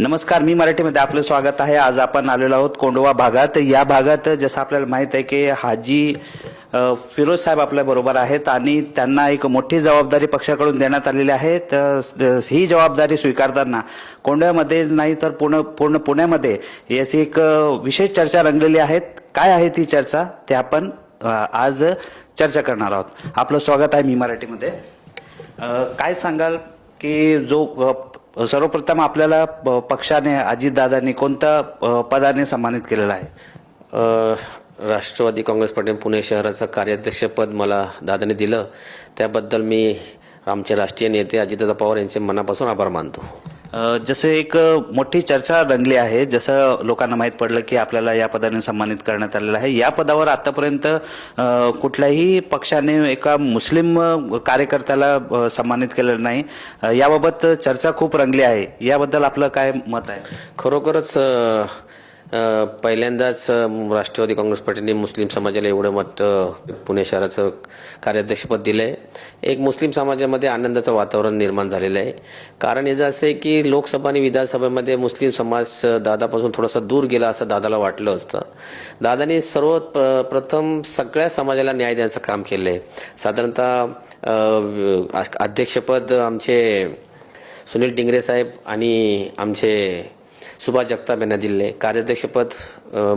नमस्कार मी मराठीमध्ये आपलं स्वागत आहे. आज आपण आलेलो आहोत कोंडवा भागात. या भागात जसं आपल्याला माहीत आहे की हाजी फिरोज साहेब आपल्या बरोबर आहेत आणि त्यांना एक मोठी जबाबदारी पक्षाकडून देण्यात आलेली आहे. तर ही जबाबदारी स्वीकारताना कोंडव्यामध्ये नाही तर पूर्ण पूर्ण पुण्यामध्ये याची एक विशेष चर्चा रंगलेली आहेत काय आहे ती चर्चा? ते आपण आज चर्चा करणार आहोत. आपलं स्वागत आहे मी मराठीमध्ये. काय सांगाल की जो सर्वप्रथम आपल्याला प- पक्षाने अजितदादांनी कोणत्या पदाने सन्मानित केलेलं आहे? राष्ट्रवादी काँग्रेस पार्टी पुणे शहराचं कार्याध्यक्षपद मला दादाने दिलं. त्याबद्दल मी आमचे राष्ट्रीय नेते अजितदादा पवार यांचे मनापासून आभार मानतो. जसं एक मोठी चर्चा रंगली आहे जसं लोकांना माहीत पडलं की आपल्याला या पदाने सन्मानित करण्यात आलेलं आहे. या पदावर आतापर्यंत कुठल्याही पक्षाने एका मुस्लिम कार्यकर्त्याला सन्मानित केलेलं नाही. याबाबत चर्चा खूप रंगली आहे. याबद्दल आपलं काय मत आहे? खरोखरच पहिल्यांदाच राष्ट्रवादी काँग्रेस पार्टीने मुस्लिम समाजाला एवढं मत पुणे शहराचं कार्याध्यक्षपद दिलं आहे एक मुस्लिम समाजामध्ये आनंदाचं वातावरण निर्माण झालेलं आहे. कारण याचं असं आहे की लोकसभा आणि विधानसभेमध्ये मुस्लिम समाज दादापासून थोडासा दूर गेला असं दादाला वाटलं असतं. दादाने सर्व प्र- प्रथम सगळ्या समाजाला न्याय द्यायचं काम केलं आहे साधारणतः अध्यक्षपद आमचे सुनील टिंगरे साहेब आणि आमचे सुभाष जगताप यांना दिले कार्याध्यक्षपद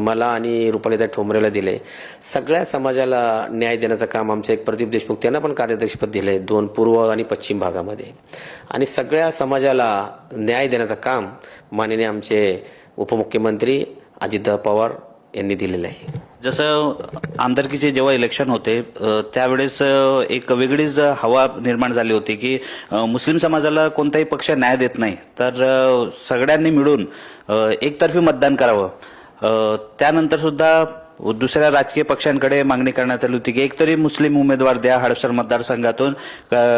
मला आणि रुपालीताई ठोंबरेला दिले. सगळ्या समाजाला न्याय देण्याचं काम आमचे एक प्रदीप देशमुख त्यांना पण कार्याध्यक्षपद दिले दोन पूर्व आणि पश्चिम भागामध्ये. आणि सगळ्या समाजाला न्याय देण्याचं काम माननीय आमचे उपमुख्यमंत्री अजितदादा पवार यांनी दिलेलं आहे. जसं आमदारकीचे जेव्हा इलेक्शन होते त्यावेळेस एक वेगळीच हवा निर्माण झाली होती की मुस्लिम समाजाला कोणताही पक्ष न्याय देत नाही. तर सगळ्यांनी मिळून एकतर्फी मतदान करावं. त्यानंतर सुद्धा दुसऱ्या राजकीय पक्षांकडे मागणी करण्यात आली होती की एकतरी मुस्लिम उमेदवार द्या हडपसर मतदारसंघातून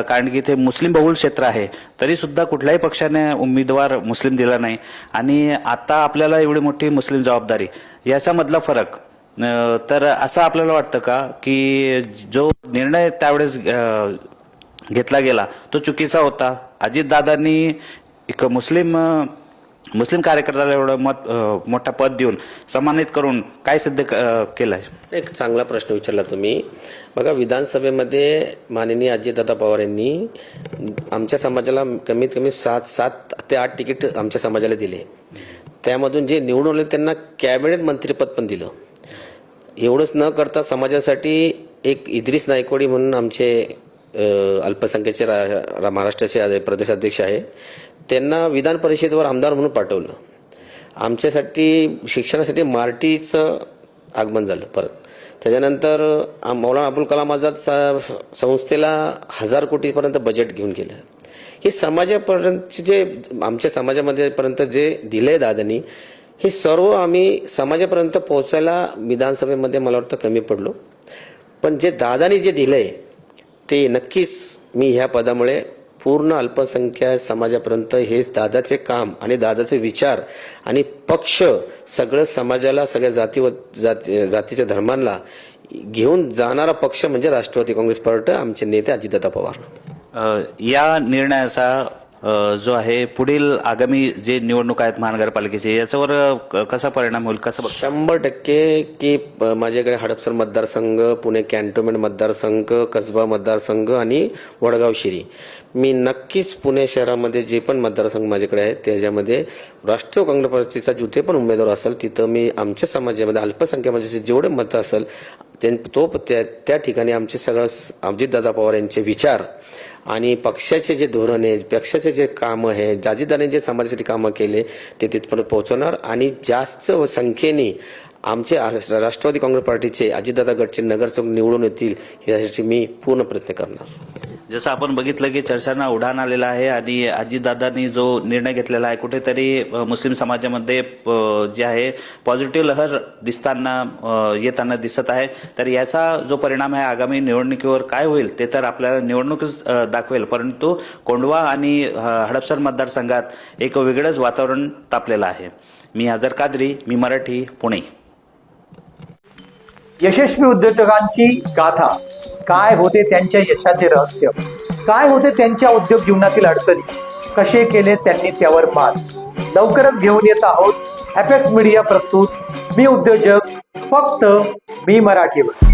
कारण की ते मुस्लिम बहुल क्षेत्र आहे. तरी सुद्धा कुठल्याही पक्षाने उमेदवार मुस्लिम दिला नाही. आणि आता आपल्याला एवढी मोठी मुस्लिम जबाबदारी याचा मधला फरक तर असं आपल्याला वाटतं का की जो निर्णय त्यावेळेस घेतला गेला तो चुकीचा होता? अजितदादांनी एक मुस्लिम मुस्लिम कार्यकर्त्याला एवढं मत मोठा पद देऊन सन्मानित करून काय सिद्ध क- अ, केलंय? एक चांगला प्रश्न विचारला तुम्ही. बघा विधानसभेमध्ये माननीय अजितदादा पवार यांनी आमच्या समाजाला कमीत कमी सात सात ते आठ तिकीट आमच्या समाजाला दिले. त्यामधून जे निवडून आले त्यांना कॅबिनेट मंत्रीपद पण दिलं. एवढंच न करता समाजासाठी एक इद्रिस नायकोडी म्हणून आमचे अल्पसंख्येचे अल्पसंख्याचे रा, रा- महाराष्ट्राचे प्रदेशाध्यक्ष आहे. त्यांना विधान परिषदेवर आमदार म्हणून पाठवलं. आमच्यासाठी शिक्षणासाठी मार्टीचं आगमन झालं परत. त्याच्यानंतर मौलाना अबुल कलाम आझाद संस्थेला हजार कोटीपर्यंत बजेट घेऊन गेलं. हे समाजापर्यंत जे आमच्या समाजामध्ये पर्यंत जे आहे दादानी हे सर्व आम्ही समाजापर्यंत पोहोचायला विधानसभेमध्ये मला वाटतं कमी पडलो. पण जे दादानी जे दिलं आहे ते नक्कीच मी ह्या पदामुळे पूर्ण अल्पसंख्याक समाजापर्यंत हेच दादाचे काम आणि दादाचे विचार आणि पक्ष सगळं समाजाला सगळ्या जाती व जाती जातीच्या धर्मांना घेऊन जाणारा पक्ष म्हणजे राष्ट्रवादी काँग्रेस पार्टी आमचे नेते अजितदादा पवार. या निर्णयाचा जो आहे पुढील आगामी जे निवडणूक आहेत महानगरपालिकेचे याच्यावर क- कसा परिणाम होईल कसं शंभर टक्के की माझ्याकडे हडपसर मतदारसंघ पुणे कॅन्टोन्मेंट मतदारसंघ कसबा मतदारसंघ आणि वडगाव शिरी. मी नक्कीच पुणे शहरामध्ये जे पण मतदारसंघ माझ्याकडे आहेत त्याच्यामध्ये राष्ट्रीय काँग्रेस पार्टीचा जिथे पण उमेदवार असेल तिथं मी आमच्या समाजामध्ये अल्पसंख्यामध्ये जेवढे मतं असेल त्यां- तो त्या त्या ठिकाणी आमचे सगळं अजितदादा पवार यांचे विचार आणि पक्षाचे जे धोरण आहे पक्षाचे जे कामं आहे जाजीदारांनी जे समाजासाठी कामं केले ते तिथपर्यंत पोहोचवणार आणि जास्त संख्येने आमचे राष्ट्रवादी काँग्रेस पार्टीचे अजितदादा गटचे नगरसेवक निवडून येतील यासाठी मी पूर्ण प्रयत्न करणार. जसं आपण बघितलं की चर्चांना उडाण आलेलं आहे आणि अजितदादांनी जो निर्णय घेतलेला आहे कुठेतरी मुस्लिम समाजामध्ये जे आहे पॉझिटिव्ह लहर दिसताना येताना दिसत आहे. तर याचा जो परिणाम आहे आगामी निवडणुकीवर काय होईल ते तर आपल्याला निवडणूक दाखवेल. परंतु कोंडवा आणि हडपसर मतदारसंघात एक वेगळंच वातावरण तापलेलं आहे. मी हजर कादरी मी मराठी पुणे. यशस्वी उद्योजकांची गाथा. काय होते त्यांच्या यशाचे रहस्य? काय होते त्यांच्या उद्योग जीवनातील अडचणी? कसे केले त्यांनी त्यावर मात लवकरच घेऊन येत आहोत हॅपेक्स मीडिया प्रस्तुत. मी उद्योजक फक्त मी मराठीवर.